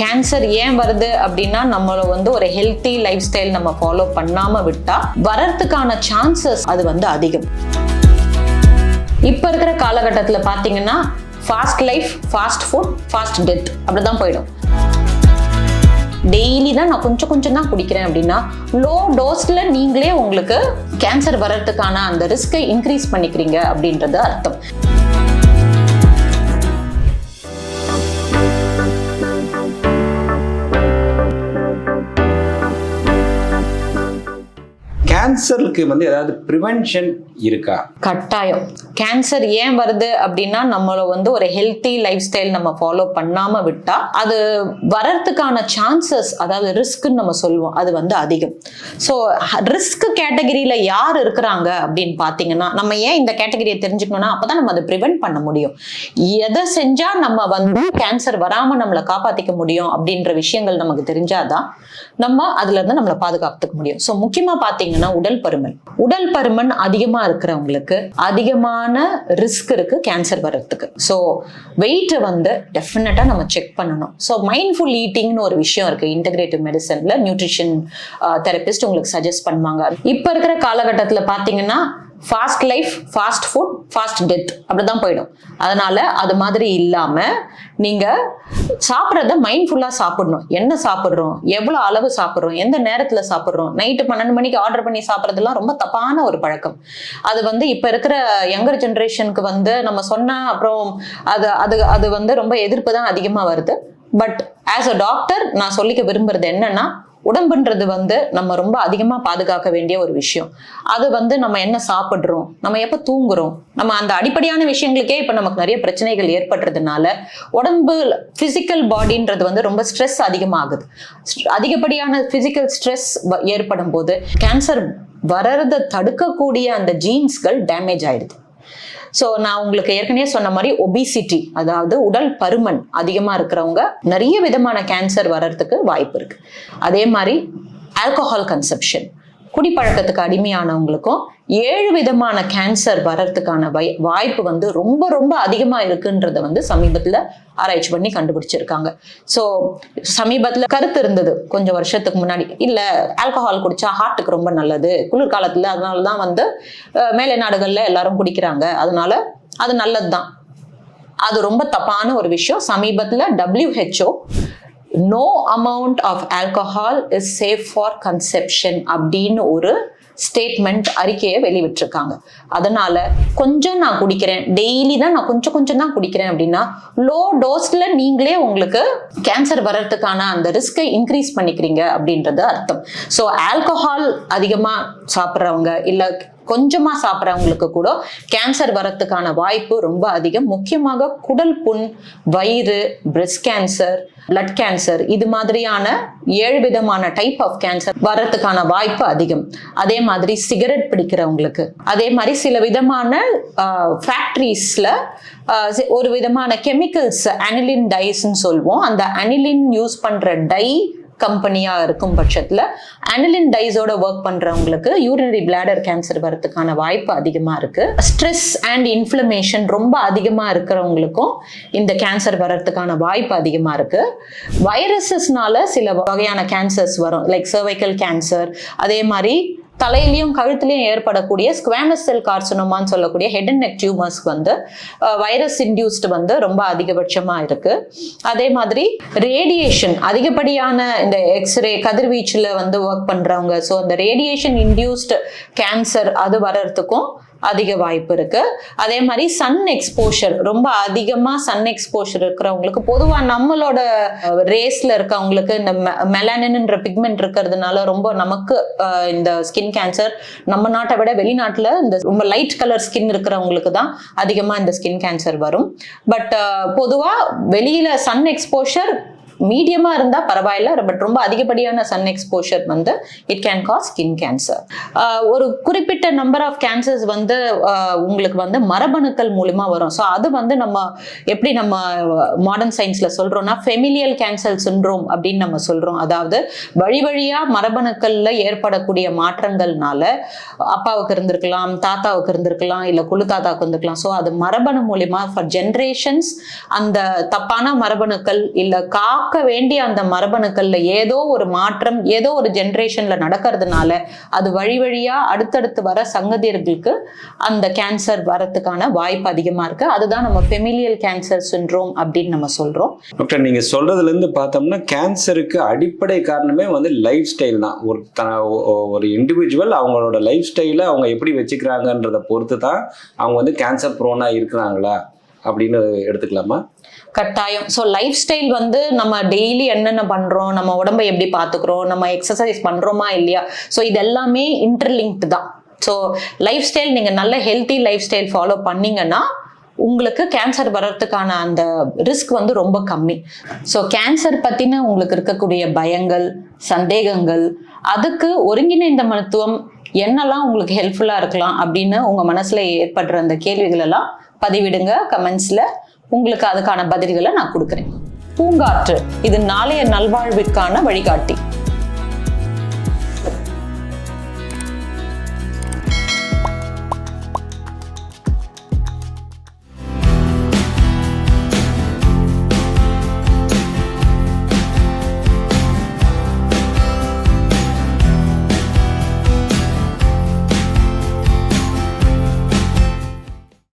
Cancer ஏன் வருது அப்படின்னா நம்மள வந்து ஒரு ஹெல்த்தி லைஃப் ஸ்டைல் நம்ம ஃபாலோ பண்ணாம விட்டா வரத்துக்கான சான்சஸ் அது வந்து அதிகம். இப்போ இருக்கிற காலகட்டத்தில் பார்த்தீங்கன்னா fast life fast food fast death அப்படிதான் போயிடும். டெய்லி தான் நான் கொஞ்சம் கொஞ்சம் தான் குடிக்கிறேன் அப்படின்னா லோ டோஸ்ல நீங்களே உங்களுக்கு கேன்சர் வர்றதுக்கான அந்த ரிஸ்கை இன்க்ரீஸ் பண்ணிக்கிறீங்க அப்படின்றது அர்த்தம். கேன்சருக்கு வந்து ஏதாவது ப்ரிவென்ஷன் இருக்கா? கட்டாயம். கேன்சர் ஏன் வருது அப்படின்னா நம்மள வந்து ஒரு ஹெல்த்தி லைஃப் ஸ்டைல் நம்ம ஃபாலோ பண்ணாம விட்டா அது வரத்துக்கான சான்சஸ் அதாவது ரிஸ்க்குன்னு நம்ம சொல்லுவோம் அது வந்து அதிகம். ஸோ ரிஸ்க் கேட்டகரியில யார் இருக்கிறாங்க அப்படின்னு பார்த்தீங்கன்னா நம்ம ஏன் இந்த கேட்டகரியை தெரிஞ்சுக்கணும்னா அப்பதான் நம்ம அதை ப்ரிவென்ட் பண்ண முடியும். எதை செஞ்சா நம்ம வந்து கேன்சர் வராம நம்மளை காப்பாத்திக்க முடியும் அப்படின்ற விஷயங்கள் நமக்கு தெரிஞ்சாதான் நம்ம அதுல இருந்து நம்மளை பாதுகாத்துக்க முடியும். ஸோ முக்கியமா பார்த்தீங்கன்னா உடல் பருமன். உடல் பருமன் அதிகமா இருக்கிறவங்களுக்கு அதிகமான ரிஸ்க் இருக்கு கேன்சர் வர்றதுக்கு. ஸோ வெயிட்டை வந்து டெஃபினட்டா நம்ம செக் பண்ணணும். ஸோ மைண்ட்ஃபுல் ஈட்டிங்னு ஒரு விஷயம் இருக்கு. இன்டகிரேட்டிவ் மெடிசன்ல நியூட்ரிஷன் தெரபிஸ்ட் உங்களுக்கு சஜஸ்ட் பண்ணுவாங்க. இப்போ இருக்கிற காலகட்டத்தில் பார்த்தீங்கன்னா fast life fast food fast death அப்படிதான் போயிடும். அதனால அது மாதிரி இல்லாம நீங்க சாப்பிட்றத மைண்ட்ஃபுல்லா சாப்பிடணும். என்ன சாப்பிட்றோம்? எவ்வளவு அளவு சாப்பிட்றோம்? எந்த நேரத்துல சாப்பிட்றோம்? நைட்டு பன்னெண்டு மணிக்கு ஆர்டர் பண்ணி சாப்பிட்றதுலாம் ரொம்ப தப்பான ஒரு பழக்கம். அது வந்து இப்ப இருக்கிற யங்கர் ஜென்ரேஷனுக்கு வந்து நம்ம சொன்னா அப்புறம் அது அது அது வந்து ரொம்ப எதிர்ப்பு தான் அதிகமா வருது. பட் ஆஸ் அ டாக்டர் நான் சொல்லிக்க விரும்புறது என்னன்னா உடம்புன்றது வந்து நம்ம ரொம்ப அதிகமாக பாதுகாக்க வேண்டிய ஒரு விஷயம். அது வந்து நம்ம என்ன சாப்பிட்றோம் நம்ம எப்போ தூங்குறோம் நம்ம அந்த அடிப்படையான விஷயங்களுக்கே இப்போ நமக்கு நிறைய பிரச்சனைகள் ஏற்படுறதுனால உடம்பு ஃபிசிக்கல் பாடின்றது வந்து ரொம்ப ஸ்ட்ரெஸ் அதிகமாகுது. அதிகப்படியான ஃபிசிக்கல் ஸ்ட்ரெஸ் ஏற்படும் போது கேன்சர் வர்றதை தடுக்கக்கூடிய அந்த ஜீன்ஸ்கள் டேமேஜ் ஆயிடுது. ஸோ நான் உங்களுக்கு ஏற்கனவே சொன்ன மாதிரி ஒபிசிட்டி அதாவது உடல் பருமன் அதிகமாக இருக்கிறவங்க நிறைய விதமான கேன்சர் வர்றதுக்கு வாய்ப்பு இருக்கு. அதே மாதிரி ஆல்கஹால் கன்சப்ஷன் குடிப்பழக்கத்துக்கு அடிமையானவங்களுக்கும் ஏழு விதமான கேன்சர் வர்றதுக்கான வை வாய்ப்பு வந்து ரொம்ப ரொம்ப அதிகமாக இருக்குன்றத வந்து சமீபத்தில் ஆராய்ச்சி பண்ணி கண்டுபிடிச்சிருக்காங்க. ஸோ சமீபத்தில் கருத்து இருந்தது கொஞ்சம் வருஷத்துக்கு முன்னாடி. இல்லை ஆல்கஹால் குடிச்சா ஹார்ட்டுக்கு ரொம்ப நல்லது. குளிர்காலத்தில் அதனால தான் வந்து மேலை நாடுகளில் எல்லாரும் குடிக்கிறாங்க. அதனால அது நல்லது தான் அது ரொம்ப தப்பான ஒரு விஷயம். சமீபத்தில் WHO no amount of alcohol is safe for conception அப்படின்னு ஒரு ஸ்டேட்மெண்ட் அறிக்கையை வெளிவிட்டிருக்காங்க அதனால கொஞ்சம் நான் குடிக்கிறேன். டெய்லி தான் நான் கொஞ்சம் கொஞ்சம் தான் குடிக்கிறேன் அப்படின்னா லோ டோஸ்ல நீங்களே உங்களுக்கு கேன்சர் வர்றதுக்கான அந்த ரிஸ்கை இன்க்ரீஸ் பண்ணிக்கிறீங்க அப்படின்றது அர்த்தம். ஸோ ஆல்கஹால் அதிகமாக சாப்பிட்றவங்க இல்லை கொஞ்சமா சாப்பிட்றவங்களுக்கு கூட கேன்சர் வரத்துக்கான வாய்ப்பு ரொம்ப அதிகம். முக்கியமாக குடல் புண் வயிறு பிரஸ்ட் கேன்சர் பிளட் கேன்சர் இது மாதிரியான ஏழு விதமான டைப் ஆஃப் கேன்சர் வர்றதுக்கான வாய்ப்பு அதிகம். அதே மாதிரி சிகரெட் பிடிக்கிறவங்களுக்கு. அதே மாதிரி சில விதமான ஃபேக்ட்ரிஸில் ஒரு விதமான கெமிக்கல்ஸ் அனிலின் டைஸ்ன்னு சொல்லுவோம் அந்த அனிலின் யூஸ் பண்ணுற டை கம்பெனியாக இருக்கும் பட்சத்தில் அனிலின் டைஸோட ஒர்க் பண்ணுறவங்களுக்கு யூரினரி பிளாடர் கேன்சர் வரதுக்கான வாய்ப்பு அதிகமாக இருக்குது ஸ்ட்ரெஸ் அண்ட் இன்ஃப்ளமேஷன் ரொம்ப அதிகமாக இருக்கிறவங்களுக்கும் இந்த கேன்சர் வர்றதுக்கான வாய்ப்பு அதிகமாக இருக்குது வைரஸஸ்னால சில வகையான கேன்சர்ஸ் வரும். லைக் சர்வைக்கல் கேன்சர் அதே மாதிரி தலையிலையும் கழுத்துலையும் ஏற்படக்கூடிய ஸ்குவாமஸ் செல் கார்சினோமான்னு சொல்லக்கூடிய ஹெட் அண்ட் நெக் டியூமர்ஸ்க்கு வந்து வைரஸ் இன்டியூஸ்டு வந்து ரொம்ப அதிகபட்சமாக இருக்கு. அதே மாதிரி ரேடியேஷன் அதிகப்படியான இந்த எக்ஸ்ரே கதிர்வீச்சில் வந்து ஒர்க் பண்ணுறவங்க ஸோ அந்த ரேடியேஷன் இன்டியூஸ்டு கேன்சர் அது வர்றதுக்கும் அதிக வாய்ப்பு இருக்கு. அதே மாதிரி சன் எக்ஸ்போஷர் ரொம்ப அதிகமா சன் எக்ஸ்போஷர் இருக்கிறவங்களுக்கு பொதுவா நம்மளோட ரேஸ்ல இருக்கவங்களுக்கு இந்த மெலானின்ன்ற பிக்மெண்ட் இருக்கிறதுனால ரொம்ப நமக்கு இந்த ஸ்கின் கேன்சர் நம்ம நாட்டை விட வெளிநாட்டுல இந்த ரொம்ப லைட் கலர் ஸ்கின் இருக்கிறவங்களுக்கு தான் அதிகமா இந்த ஸ்கின் கேன்சர் வரும். பட் பொதுவா வெளியில சன் எக்ஸ்போஷர் மீடியமாக இருந்தால் பரவாயில்ல பட் ரொம்ப அதிகப்படியான சன் எக்ஸ்போஷர் வந்து it can cause skin cancer ஒரு குறிப்பிட்ட நம்பர் ஆஃப் கேன்சர்ஸ் வந்து உங்களுக்கு வந்து மரபணுக்கள் மூலிமா வரும். ஸோ அது வந்து நம்ம எப்படி நம்ம மாடர்ன் சயின்ஸில் சொல்கிறோம்னா ஃபெமிலியல் கேன்சர் சின்ரோம் அப்படின்னு நம்ம சொல்கிறோம் அதாவது வழி வழியாக மரபணுக்களில் ஏற்படக்கூடிய மாற்றங்கள்னால அப்பாவுக்கு இருந்திருக்கலாம் தாத்தாவுக்கு இருந்திருக்கலாம் இல்லை குழு தாத்தாவுக்கு இருந்திருக்கலாம். ஸோ அது மரபணு மூலிமா ஃபார் ஜென்ரேஷன்ஸ் அந்த தப்பான மரபணுக்கள் இல்லை கா பார்க்க வேண்டிய அந்த மரபணுக்கள்ல ஏதோ ஒரு மாற்றம் ஏதோ ஒரு ஜென்ரேஷன்ல நடக்கிறதுனால அது வழி வழியா அடுத்தடுத்து வர சங்கதியர்களுக்கு அந்த கேன்சர் வரத்துக்கான வாய்ப்பு அதிகமா இருக்கு. அதுதான் நம்ம ஃபெமிலியல் கேன்சர் சிண்ட்ரோம் அப்படின்னு நம்ம சொல்றோம். டாக்டர் நீங்க சொல்றதுல இருந்து பார்த்தோம்னா கேன்சருக்கு அடிப்படை காரணமே வந்து லைஃப் ஸ்டைல் தான். ஒரு ஒரு இண்டிவிஜுவல் அவங்களோட லைஃப் ஸ்டைலை அவங்க எப்படி வச்சுக்கிறாங்கன்றத பொறுத்து தான் அவங்க வந்து கேன்சர் ப்ரோனா இருக்கிறாங்களா? அப்படின்னு எடுத்துக்கலாமா? கட்டாயம். ஸோ லைஃப் ஸ்டைல் வந்து நம்ம டெய்லி என்னென்ன பண்ணுறோம் நம்ம உடம்பை எப்படி பார்த்துக்கிறோம் நம்ம எக்ஸசைஸ் பண்ணுறோமா இல்லையா? ஸோ இது எல்லாமே இன்டர்லிங்க்டு தான். ஸோ லைஃப் ஸ்டைல் நீங்கள் நல்ல ஹெல்த்தி லைஃப் ஸ்டைல் ஃபாலோ பண்ணீங்கன்னா உங்களுக்கு கேன்சர் வர்றதுக்கான அந்த ரிஸ்க் வந்து ரொம்ப கம்மி. ஸோ கேன்சர் பற்றின உங்களுக்கு இருக்கக்கூடிய பயங்கள் சந்தேகங்கள் அதுக்கு ஒருங்கிணைந்த மருத்துவம் என்னெல்லாம் உங்களுக்கு ஹெல்ப்ஃபுல்லாக இருக்கலாம் அப்படின்னு உங்கள் மனசில் ஏற்படுற அந்த கேள்விகளெல்லாம் பதிவிடுங்க கமெண்ட்ஸ்ல உங்களுக்கு அதுக்கான பதில்களை நான் கொடுக்குறேன். பூங்காற்று இது நாளைய நல்வாழ்விற்கான வழிகாட்டி.